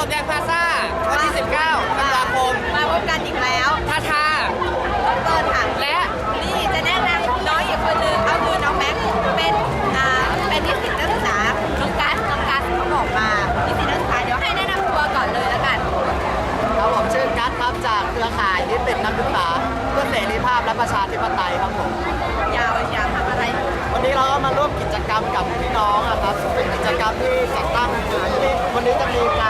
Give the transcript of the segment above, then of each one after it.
กบแดงพลาซ่าวันที่ 19ธันวาคม มาพบกันอีกแล้วท่าทาต้นต้นค่ะ และนี่จะแนะนำน้องอีกคนนึงก็คือน้องแม็กซ์เป็นอ่าเป็นนิสิตนักศึกษาน้องกัสน้องกัสเขาบอกมานิสิตนักศึกษาเดี๋ยวให้แนะนำตัวก่อนเลยแล้วกัน ครับผมชื่อกัสครับจากเครือข่ายนิสิตนักศึกษาเพื่อเสรีภาพและประชาธิปไตยครับผม ยาวอยากทำอะไร วันนี้เราก็มาร่วมกิจกรรมกับพี่น้องอะครับเป็นกิจกรรมที่จัดตั้งขึ้นที่วันนี้จะมีก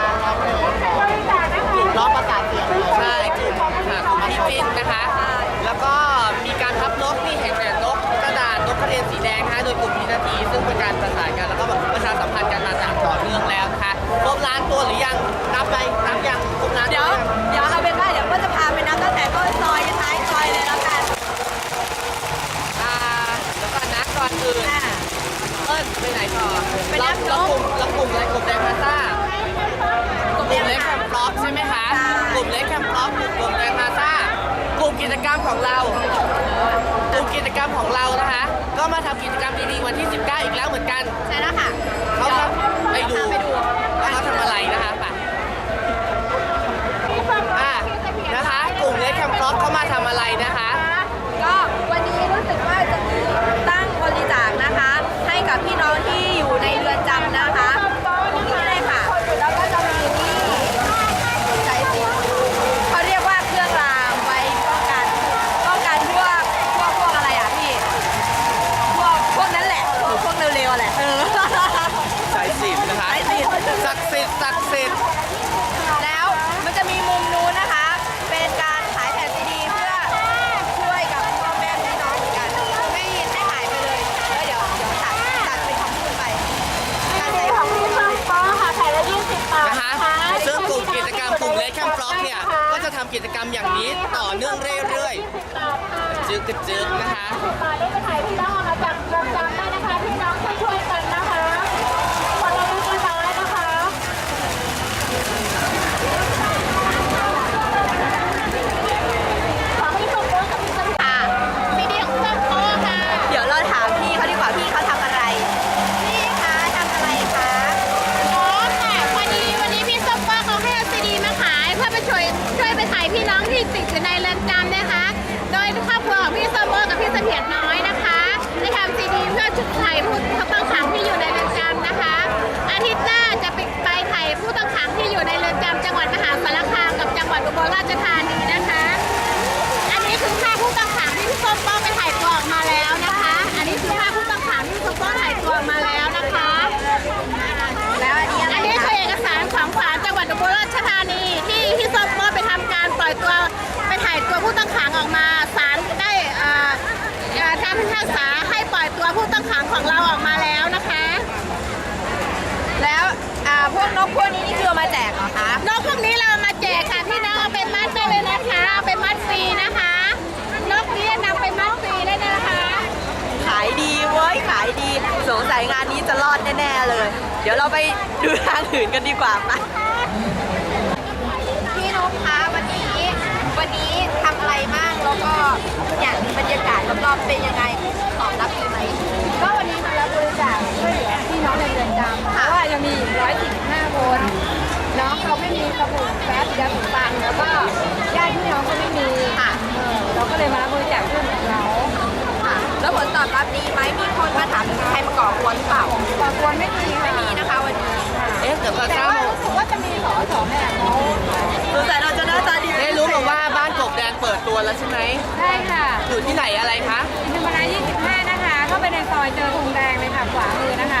าร รับนกเรากลุ่มเรากลุ่มอะไรกลุ่มแดงพาซ่ากลุ่มเล็กแคค่มป์ฟล็อกใช่ไหมคะกลุ่มเล็กแคมป์ฟล็อกกลุ่มแดงพาซ่ากลุ่มกิจกรรมของเรากลุ่มกิจกรรมของเรานะคะ ก็มาทำกิจกรรมดีๆวันที่ 19 อีกแล้วเหมือนกัน ใช่แล้วค่ะ เขา ดี๋ยว ทำไปดู ไปดู ว่าเขาทำอะไรนะคะไปอะนะคะ กลุ่มเล็กแคมป์ฟล็อกเขามาทำอะไรนะคะ ก็วันนี้รู้สึกว่าจะมีตั้งบริจาคนะคะ ให้กับพี่น้องที่อยู่ในเรือนจำนะคะตรงนี้เลยค่ะ แล้วก็จะมีนี่สายสิญจนเขาเรียกว่าเครื่องรางไว้ป้องกันป้องกันพวกพวกพวกอะไรอะพี่ พวกพวกนั้นแหละพวกพวกเร็วๆอะแหละเออ สายสิญจนนะคะ สายสิญจน ศักดิ์สิทธิ์ศักดิ์สิทธิ์ แล้วมันจะมีมุมนู้นนะคะ เป็นการขายแผ่นซีดีเพื่อช่วยกับพ่อแม่พี่น้องเหมือนกันไม่ให้หายไปเลยแล้วเดี๋ยวเดี๋ยวตัดตัดเป็นคำพูดไปการใช้คำพูด นะคะซึ่งกลุ่มกิจกรรมกลุ่มเล็กแคมป์ฟล็อกเนี่ย ก็จะทำกิจกรรมอย่างนี้ต่อ เนื่องเรื่อยๆจึกกึกจึกนะคะมาได้ไปถ่ายพี่น้องออกมาจากเรือนจำได้นะคะพี่น้องช่วย ผู้ต้องขังที่อยู่ในเรือนจำนะคะ อาทิตย์หน้าจะไปไปถ่ผู้ต้องขังที่อยู่ในเรือนจำจังหวัดมหาสารคามกับจังหวัดอุบลราชธานีนะคะ อันนี้คือภาพผู้ต้องขังที่พี่ส้มป้องไปถ่ายตัวออกมาแล้วนะคะ อันนี้คือภาพผู้ต้องขังที่พี่ส้มป้องถ่ายตัวออกมาแล้ว เดี๋ยวเราไปดูทางอื่นกันดีกว่าไปพี่นกคะวันนี้ วันนี้ทำอะไรบ้างแล้วก็อย่างบรรยากาศรอบๆเป็นยังไงตอบรับดีไหมก็วันนี้มารับบริจาคช่วยเหลือพี่น้องในเรือนจำเพราะว่ายังมีอีก145คนน้องเขาไม่มีสบู่แฟบยาสีฟันแล้วก็ญาติพี่น้องก็ไม่มีค่ะเออเราก็เลยมารับบริจาคช่วยเหลือเขาค่ะแล้ว ผลตอบรับดีไหมมีคนมาถามใครมาก่อกวนหรือเปล่าก่อกวนไม่มีค่ะไม่มีนะคะวันนี้เอ๊ะเดี๋ยวพาแต่ซ่าว่ารู้สึกว่าจะมีสอสอแม่เขาสงสัยเราจะหน้าตาดีได้รู้มาว่าบ้านกบแดงเปิดตัวแล้วใช่ไหมใช่ค่ะอยู่ที่ไหนอะไรคะ อินทรมาลา25 นะคะ เข้าไปในซอยเจอธงแดงเลยค่ะขวามือนะคะ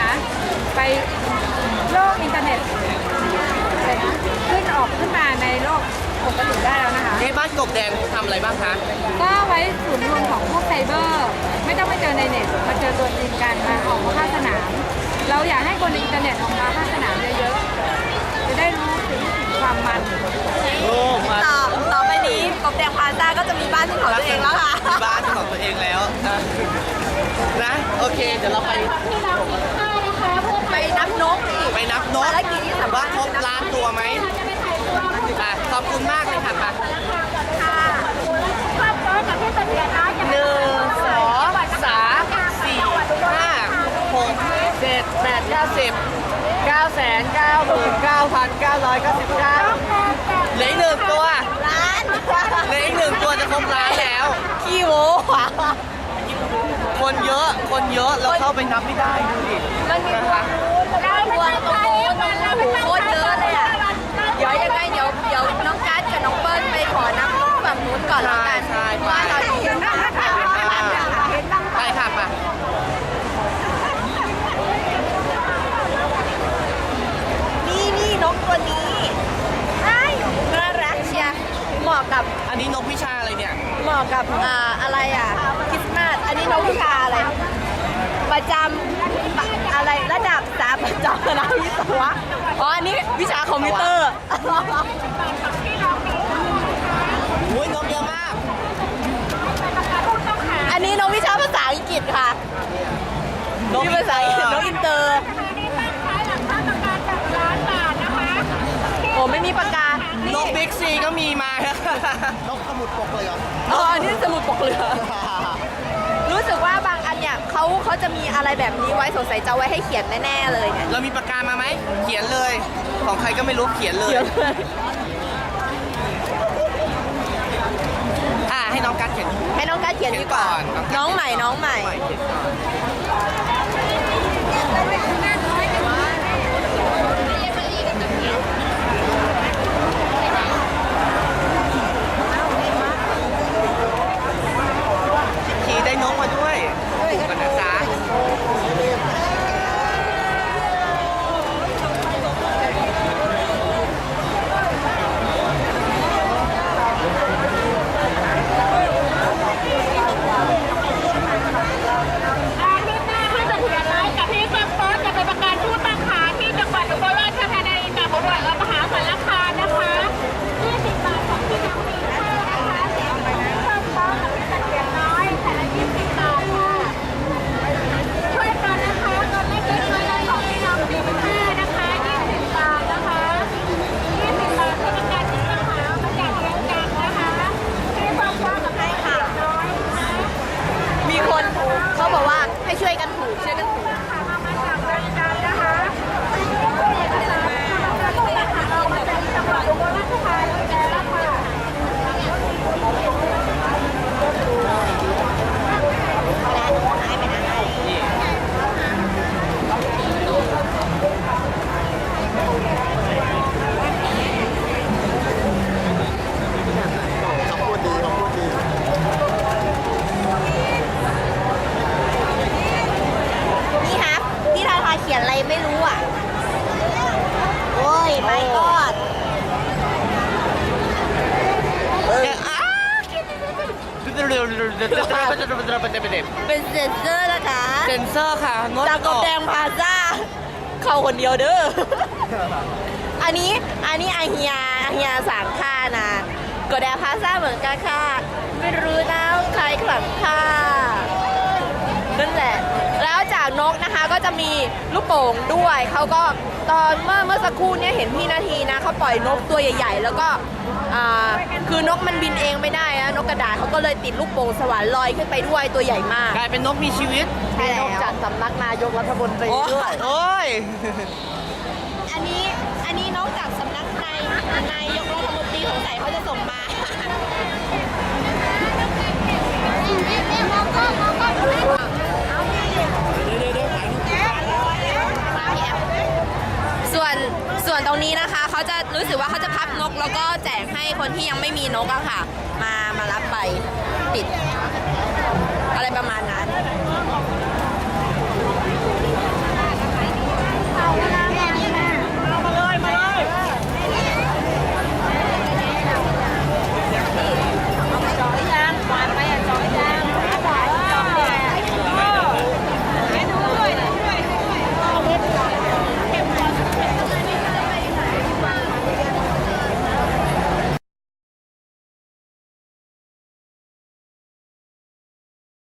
กบแดงทำอะไรบ้างคะ ก็ไว้ศูนย์รวมของพวกไซเบอร์ ไม่ต้องไปเจอในเน็ตมาเจอตัวจริงกันมาออกมาภาคสนาม เราอยากให้คนในอินเทอร์เน็ตออกมาภาคสนามเยอะๆ จะได้รู้ถึงความมันโอ้มาต่อต่อไปนี้กบแดงพาซ่าก็จะมีบ้านเป็นของตัวเองแล้วค่ะ มีบ้านของตัวเองแล้วอะนะ โอเค เดี๋ยวเราไปพี่น้องมีค่านะคะเพื่อไปนับนกดิไปนับนกภารกิจที่สำคัญ ว่าครบล้านตัวไหมจะไปถ่ายตัวผู้อะขอบคุณมากเลยค่ะค่ะ ค่ะ ครอบครัวกับพี่เสถียรน้อยจะ ห ไป นึ่งสอง สามสี่ห้าหกเจ็ดแปดเก้าสิบเ9 9 9 9 9 9เหลืออีกหนึ่งตัวร้านเหลืออีกหนึ่งตัวจะครบล้านแล้วขี้โม้อะคนเยอะคนเยอะเราเข้าไปนับไม่ได้ดูดิมันมีนะคะตัวตรงโน้นโคตรเยอะเลยอะเดี๋ยวยังไงเดี๋ยวเดี๋ยวน้องกัสกับน้องเปิ้ลไปขอน้ำนมฝั่งนู้นก่อนแล้วกันใช่ใช่ว่าเราอยู่ไเหมาะกับอ่าอะไรอะคริสต์มาสอันนี้นกวิชาอะไร ประจำปะอะไรระดับสามประจำคณะวิศวะอ๋ออันนี้วิชาคอมพิวเตอร์ อุ้ยนกเยอะมาก อันนี้นกวิชาภาษาอังกฤษค่ะนกนี่ภาษาอังกฤษนกอินเตอร์ โอ้ไม่มีปากกา นนี่กบิ๊กซีก็มีมา นกสมุดปกเลยเหรออ๋ออันนี้สมุดปกเรือ รู้สึกว่าบางอันเนี่ยเขาเขาจะมีอะไรแบบนี้ไว้สงสัยจะเอาไว้ให้เขียนแน่ๆเลยเนี่ยเรามีปากกามาไหม เขียนเลย ของใครก็ไม่รู้เขียนเลย เขียนเลยอ่าให้น้องกัดเขียนให้น้องการดเขียนดีกว่าเขียนก่อนน้องใหม่น้องใหม่ เขียนก่อน เป็นเซนเซอร์นะคะเซนเซอร์ค่ะงดจากออกกำแดงพลาซ่า เข้าคนเดียวเด้อ อันนี้อันนี้อาเฮียอาเฮียสามค่านะกดแดงพลาซ่าเหมือนกันค่ะ ไม่รู้นะว่าใครขลังค่านั่นแหละแล้ว จากนกนะคะก็จะมีลูกโป่งด้วยเขาก็ตอนเมื่อเมื่อสักครู่เนี้เห็นพี่นาทีนะเขาปล่อยนกตัวใหญ่ ๆ แล้วก็อ่าคือนกมันบินเองไม่ได้นะนกกระดาษเขาก็เลยติดลูกโป่งสวรรค์ลอยขึ้นไปด้วยตัวใหญ่มากกลายเป็นนกมีชีวิตใช่แล้วจากสำนักนายกรัฐมนตรีโอ้ด้วยยโอ้ย อันนี้อันนี้นอกจากสำนักนายนายกรัฐมนตรีสงสัยเขาจะส่งมาส่ ส่วนตรงนี้นะคะเขาจะรู้สึกว่าเขาจะพับนก แล้วก็แจกให้คนที่ยังไม่มีนกอะค่ะ มามารับไปติด อะไรประมาณนั้น